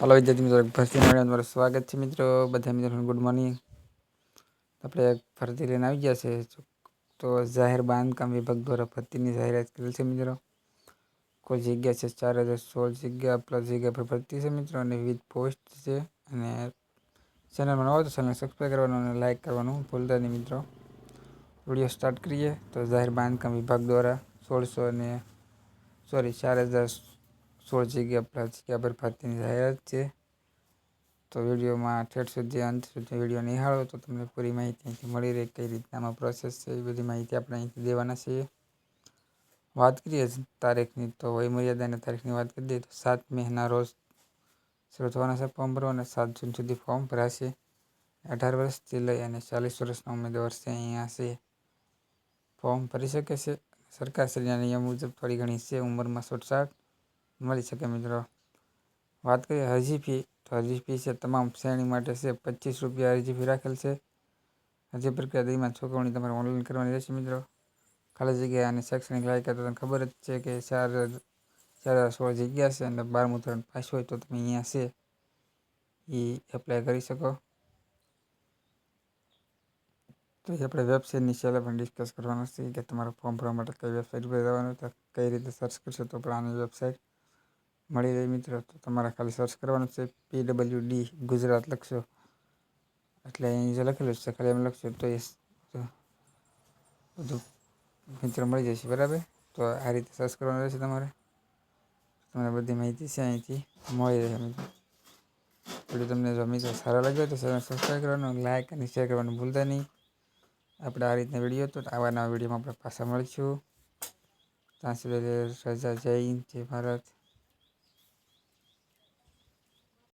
Hello વિદ્યાર્થી મિત્રો, ભરતી મેળવવા તમારું સ્વાગત છે મિત્રો. બધા મિત્રો ગુડ મોર્નિંગ આપણે ભરતી લઈને આવી ગયા છે. તો જાહેર બાંધકામ વિભાગ દ્વારા ભરતીની જાહેરાત કરેલ છે મિત્રો. કોઈ જગ્યા છે ચાર હજાર સોળ જગ્યા, પ્લસ જગ્યા પર ભરતી છે મિત્રો અને વિવિધ પોસ્ટ છે. અને ચેનલમાં નવા તો ચેનલ સબસ્ક્રાઈબ કરવાનું અને લાઇક કરવાનું ભૂલતા નહીં મિત્રો. વીડિયો સ્ટાર્ટ કરીએ. તો જાહેર બાંધકામ વિભાગ દ્વારા સોળસો અને સોરી ચાર હજાર સોળ જગ્યા પ્લસ જગ્યા પર ભરતીની જાહેરાત છે. તો વિડીયોમાં ઠેઠ સુધી, અંત સુધી વીડિયો નિહાળો તો તમને પૂરી માહિતી અહીંથી મળી રહે કઈ રીતનામાં પ્રોસેસ છે એ બધી માહિતી આપણે અહીંથી દેવાના છીએ. વાત કરીએ તારીખની તો વય મર્યાદાની તારીખની વાત કરી દઈએ તો સાત મેના રોજ શરૂ થવાના છે ફોર્મ ભરવા અને સાત જૂન સુધી ફોર્મ ભરાશે. અઢાર વર્ષથી લઈ અને ચાલીસ વર્ષના ઉમેદવાર છે, અહીંયા છે. ફોર્મ ભરી શકે છે. સરકારશ્રીના નિયમ મુજબ થોડી ઘણી છે, ઉંમરમાં છૂટછાટ મળી શકે મિત્રો. વાત કરીએ અરજી ફી, તો અરજી ફી છે તમામ શ્રેણી માટે છે પચીસ રૂપિયા અરજી ફી રાખેલ છે. અરજી પ્રક્રિયા દરમિયાન ચૂકવણી તમારે ઓનલાઈન કરવાની રહેશે મિત્રો. ખાલી જગ્યા અને શૈક્ષણિક લાયકાત તમને ખબર જ છે કે ચાર ચાર સોળ જગ્યા છે અને બારમું ધોરણ પાસ હોય તો તમે અહીંયા છે. એ એપ્લાય કરી શકો. તો એ આપણે વેબસાઇટની છેલ્લે પણ ડિસ્કસ કરવાનું છે કે તમારું ફોર્મ ભરવા માટે કઈ વેબસાઇટ પર જવાનું તો કઈ રીતે સર્ચ કરશો તો પણ આની વેબસાઇટ મળી રહે મિત્રો, તો તમારે ખાલી સર્ચ કરવાનું છે પી ડબલ્યુ ડી ગુજરાત લખશો. એટલે અહીં જે લખેલું છે, ખાલી એમ લખશો તો એ બધું મિત્રો મળી જશે, બરાબર? તો આ રીતે સર્ચ કરવાનું રહેશે તમારે. તમને બધી માહિતી છે અહીંથી મળી રહે મિત્રો. વીડિયો તમને જો મિત્રો સારા લાગ્યો તો ચેનલ સબસ્ક્રાઈબ કરવાનું લાઇક અને શેર કરવાનું ભૂલતા નહીં. આપણે આ રીતના વીડિયો તો આવા નવા વિડીયોમાં આપણે પાછા મળીશું. ત્યાં સુધી રજા, જય હિન્દ, જય ભારત.